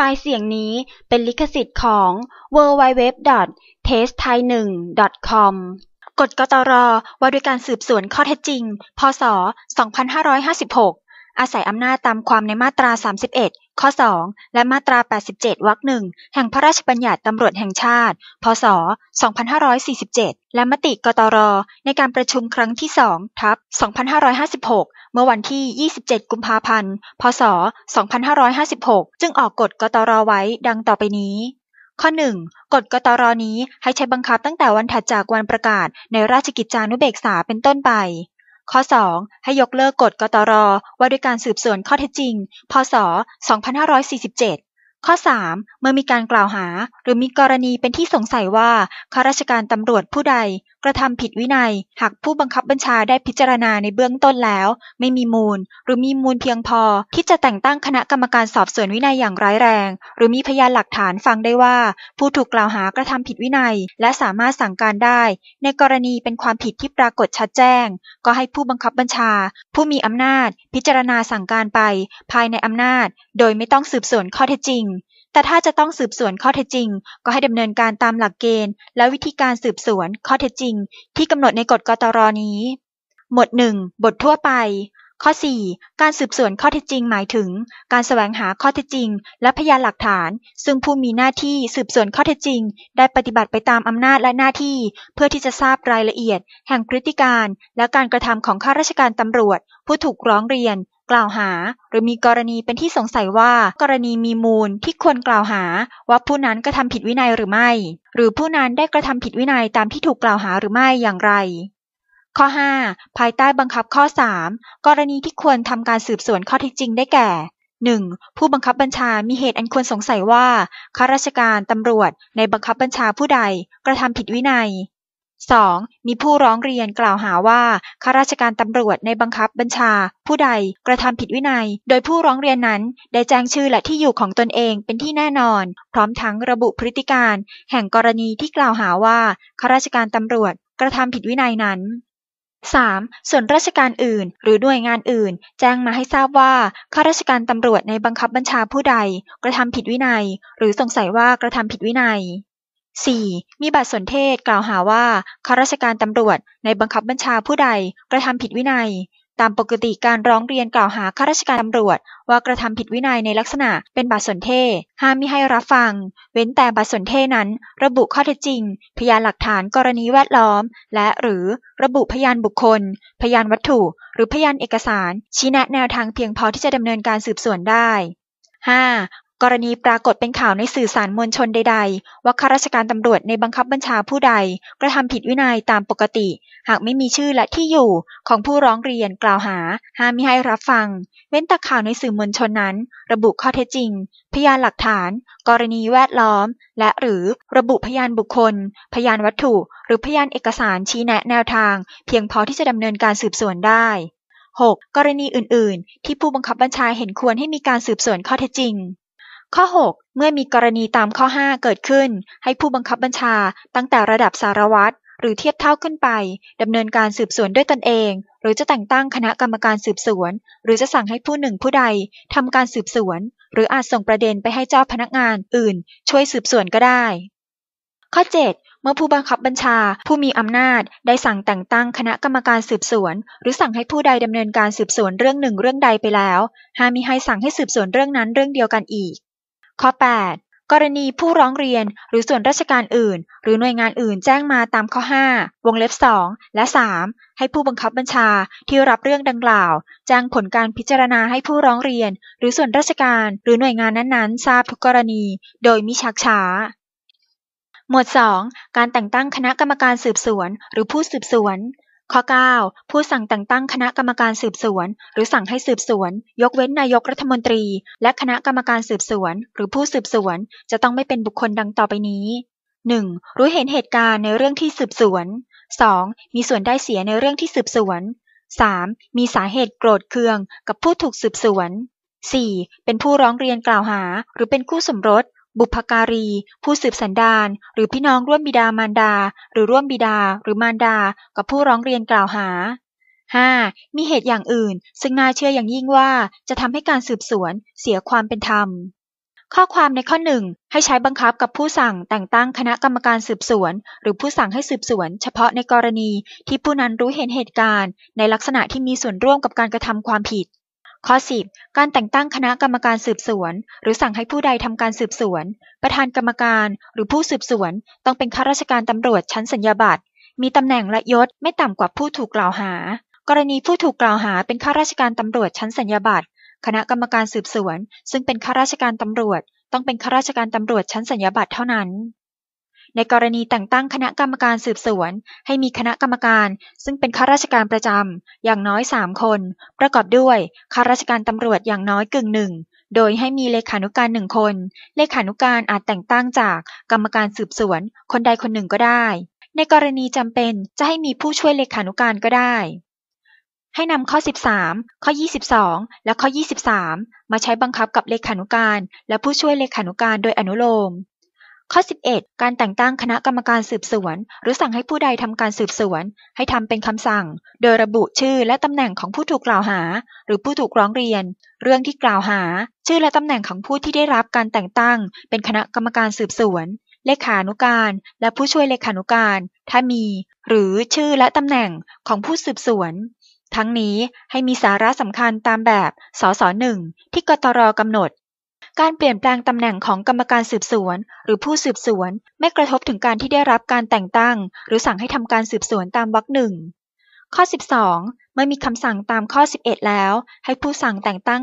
ไฟล์เสียงนี้เป็นลิขสิทธิ์ของ www.testthai1.com กฎกตรว่าด้วยการสืบสวนข้อเท็จจริง พศ 2556 อาศัยอำนาจตามความในมาตรา 31 ข้อ 2 และมาตรา 87 วรรคหนึ่งแห่งพระราชบัญญัติตำรวจแห่งชาติ พศ 2547 และมติกตร ในการประชุมครั้งที่2ทับ2556 เมื่อวันที่ 27 กุมภาพันธ์ พศ 2556 จึงออกกฎกตรไว้ดังต่อไปนี้ข้อ 1. กฎกตรนี้ให้ใช้บังคับตั้งแต่วันถัดจากวันประกาศในราชกิจจานุเบกษาเป็นต้นไป ข้อ 2. ให้ยกเลิกกฎกตร ว่าด้วยการสืบสวนข้อเท็จจริง พศ 2547 ข้อ 3. เมื่อมีการกล่าวหา หรือมีกรณีเป็นที่สงสัยว่าข้าราชการตำรวจผู้ใด กระทำผิดวินัย หากผู้บังคับบัญชาได้พิจารณาในเบื้องต้นแล้ว ไม่มีมูล หรือมีมูลเพียงพอ ที่จะแต่งตั้งคณะกรรมการสอบสวนวินัยอย่างร้ายแรง หรือมีพยานหลักฐานฟังได้ว่า ผู้ถูกกล่าวหากระทำผิดวินัย และสามารถสั่งการได้ ในกรณีเป็นความผิดที่ปรากฏชัดแจ้ง ก็ให้ผู้บังคับบัญชา ผู้มีอำนาจ พิจารณาสั่งการไป ภายในอำนาจ โดยไม่ต้องสืบสวนข้อเท็จจริง แต่ถ้าจะต้องสืบสวนข้อเท็จจริง ก็ให้ดำเนินการตามหลักเกณฑ์ และวิธีการสืบสวนข้อเท็จจริง ที่กำหนดในกฎกตรนี้ หมวด 1 บททั่วไป ข้อ 4 การสืบสวนข้อเท็จจริงหมายถึง การแสวงหาข้อเท็จจริง และพยานหลักฐาน ซึ่งผู้มีหน้าที่สืบสวนข้อเท็จจริง ได้ปฏิบัติไปตามอำนาจและหน้าที่ เพื่อที่จะทราบรายละเอียด แห่งพฤติการ และการกระทำของข้าราชการตำรวจ ผู้ถูกร้องเรียน กล่าวหา หรือมีกรณีเป็นที่สงสัยว่า กรณีมีมูลที่ควรกล่าวหา ว่าผู้นั้นกระทำผิดวินัยหรือไม่ หรือผู้นั้นได้กระทำผิดวินัยตามที่ถูกกล่าวหาหรือไม่อย่างไร ข้อ 5 ภายใต้บังคับข้อ 3 กรณีที่ควรทำการสืบสวนข้อเท็จจริงได้แก่ 1. ผู้บังคับบัญชา มีเหตุอันควรสงสัยว่า ข้าราชการ ตำรวจ ในบังคับบัญชาผู้ใด กระทำผิดวินัย 2. มีผู้ร้องเรียนกล่าวหาว่าข้าราชการตำรวจในบังคับบัญชา ผู้ใดกระทำผิดวินัย โดยผู้ร้องเรียนนั้น ได้แจ้งชื่อและที่อยู่ของตนเองเป็นที่แน่นอน พร้อมทั้งระบุพฤติการ แห่งกรณีที่กล่าวหาว่าข้าราชการตำรวจกระทำผิดวินัยนั้น 3. ส่วนราชการอื่น หรือหน่วยงานอื่น แจ้งมาให้ทราบว่าข้าราชการตำรวจในบังคับบัญชาผู้ใด กระทำผิดวินัย หรือสงสัยว่ากระทำผิดวินัย 4. มีบัตรสนเทศกล่าวหาว่าข้าราชการตำรวจในบังคับบัญชาผู้ใดกระทำผิดวินัย ตามปกติการร้องเรียนกล่าวหาข้าราชการตำรวจ ว่ากระทำผิดวินัยในลักษณะเป็นบัตรสนเทศห้ามมิให้รับฟัง เว้นแต่บัตรสนเทศนั้น ระบุข้อเท็จจริง พยานหลักฐานกรณีแวดล้อม และหรือระบุพยานบุคคล พยานวัตถุ หรือพยานเอกสาร ชี้แนะแนวทางเพียงพอที่จะดำเนินการสืบสวนได้ 5. กรณีปรากฏเป็นข่าวในสื่อสารมวลชนใด ๆ ว่าข้าราชการตำรวจในบังคับบัญชาผู้ใดกระทำผิดวินัยตามปกติ หากไม่มีชื่อและที่อยู่ของผู้ร้องเรียนกล่าวหา ห้ามมิให้รับฟัง เว้นแต่ข่าวในสื่อมวลชนนั้น ระบุข้อเท็จจริง พยานหลักฐาน กรณีแวดล้อม และหรือระบุพยานบุคคล พยานวัตถุ หรือพยานเอกสารชี้แนะแนวทาง เพียงพอที่จะดำเนินการสืบสวนได้ 6. กรณีอื่น ๆ ที่ผู้บังคับบัญชาเห็นควรให้มีการสืบสวนข้อเท็จจริง ข้อ 6 เมื่อมีกรณีตามข้อ 5 เกิดขึ้น ให้ผู้บังคับบัญชาตั้งแต่ระดับสารวัตรหรือเทียบเท่าขึ้นไปดำเนินการสืบสวนด้วยตนเอง หรือจะแต่งตั้งคณะกรรมการสืบสวน หรือจะสั่งให้ผู้หนึ่งผู้ใดทำการสืบสวน หรืออาจส่งประเด็นไปให้เจ้าพนักงานอื่น ช่วยสืบสวนก็ได้ ข้อ 7เมื่อผู้บังคับบัญชาผู้มีอำนาจได้สั่งแต่งตั้งคณะกรรมการสืบสวน หรือสั่งให้ผู้ใดดำเนินการสืบสวนเรื่องหนึ่งเรื่องใดไปแล้วห้ามมิให้สั่งให้สืบสวนเรื่องนั้นเรื่องเดียวกันอีก ข้อ 8 กรณีผู้ร้องเรียนหรือส่วนราชการอื่น หรือหน่วยงานอื่นแจ้งมาตามข้อ 5 วงเล็บ 2 และ 3 ให้ผู้บังคับบัญชาที่รับเรื่องดังกล่าวแจ้งผลการพิจารณาให้ผู้ร้องเรียน หรือส่วนราชการหรือหน่วยงานนั้นๆ ทราบทุกกรณี โดยมิชักช้าหมวด 2 การแต่งตั้งคณะกรรมการสืบสวน หรือผู้สืบสวน ข้อ 9 ผู้สั่งแต่งตั้งคณะกรรมการสืบสวน หรือสั่งให้สืบสวน ยกเว้นนายกรัฐมนตรี และคณะกรรมการสืบสวน หรือผู้สืบสวน จะต้องไม่เป็นบุคคลดังต่อไปนี้ 1. รู้เห็นเหตุการณ์ในเรื่องที่สืบสวน 2. มีส่วนได้เสียในเรื่องที่สืบสวน 3. มีสาเหตุโกรธเคืองกับผู้ถูกสืบสวน 4. เป็นผู้ร้องเรียนกล่าวหา หรือเป็นคู่สมรส บุพการี ผู้สืบสันดาน หรือพี่น้องร่วมบิดามารดา หรือร่วมบิดา หรือมารดา กับผู้ร้องเรียนกล่าวหา 5. มีเหตุอย่างอื่น ซึ่งน่าเชื่ออย่างยิ่งว่าจะทำให้การสืบสวนเสียความเป็นธรรม ข้อความในข้อหนึ่งให้ใช้บังคับกับผู้สั่งแต่งตั้งคณะกรรมการสืบสวน หรือผู้สั่งให้สืบสวน เฉพาะในกรณีที่ผู้นั้นรู้เห็นเหตุการณ์ ในลักษณะที่มีส่วนร่วมกับการกระทำความผิด ข้อ 10 การแต่งตั้งคณะกรรมการสืบสวน หรือสั่งให้ผู้ใดทำการสืบสวน ประธานกรรมการ หรือผู้สืบสวน ต้องเป็นข้าราชการตำรวจชั้นสัญญาบัตรมีตำแหน่งและยศไม่ต่ำกว่าผู้ถูกกล่าวหา กรณีผู้ถูกกล่าวหาเป็นข้าราชการตำรวจชั้นสัญญาบัตรคณะกรรมการสืบสวน ซึ่งเป็นข้าราชการตำรวจ ต้องเป็นข้าราชการตำรวจชั้นสัญญาบัตรเท่านั้น ในกรณีแต่งตั้งคณะกรรมการสืบสวน ให้มีคณะกรรมการซึ่งเป็นข้าราชการประจำ อย่างน้อย3คน ประกอบด้วยข้าราชการตำรวจอย่างน้อยกึ่งหนึ่ง โดยให้มีเลขานุการหนึ่งคน เลขานุการอาจแต่งตั้งจากกรรมการสืบสวน คนใดคนหนึ่งก็ได้ ในกรณีจำเป็นจะให้มีผู้ช่วยเลขานุการก็ได้ ให้นำข้อ 13 ข้อ 22 และข้อ 23 มาใช้บังคับกับเลขานุการและผู้ช่วยเลขานุการโดยอนุโลม ข้อ 11 การแต่งตั้งคณะกรรมการสืบสวน หรือสั่งให้ผู้ใดทำการสืบสวน ให้ทำเป็นคำสั่ง โดยระบุชื่อและตำแหน่งของผู้ถูกกล่าวหา หรือผู้ถูกร้องเรียน เรื่องที่กล่าวหา ชื่อและตำแหน่งของผู้ที่ได้รับการแต่งตั้ง เป็นคณะกรรมการสืบสวน เลขานุการ และผู้ช่วยเลขานุการ ถ้ามี หรือชื่อและตำแหน่งของผู้สืบสวน ทั้งนี้ให้มีสาระสำคัญตามแบบ สสหนึ่งที่กตรกำหนด การเปลี่ยนแปลงตำแหน่งของกรรมการสืบสวน หรือผู้สืบสวน ไม่กระทบถึงการที่ได้รับการแต่งตั้ง หรือสั่งให้ทำการสืบสวนตามวรรคหนึ่งข้อ 12 เมื่อมีคำสั่งตามข้อ 11 แล้ว ให้ผู้สั่งแต่งตั้ง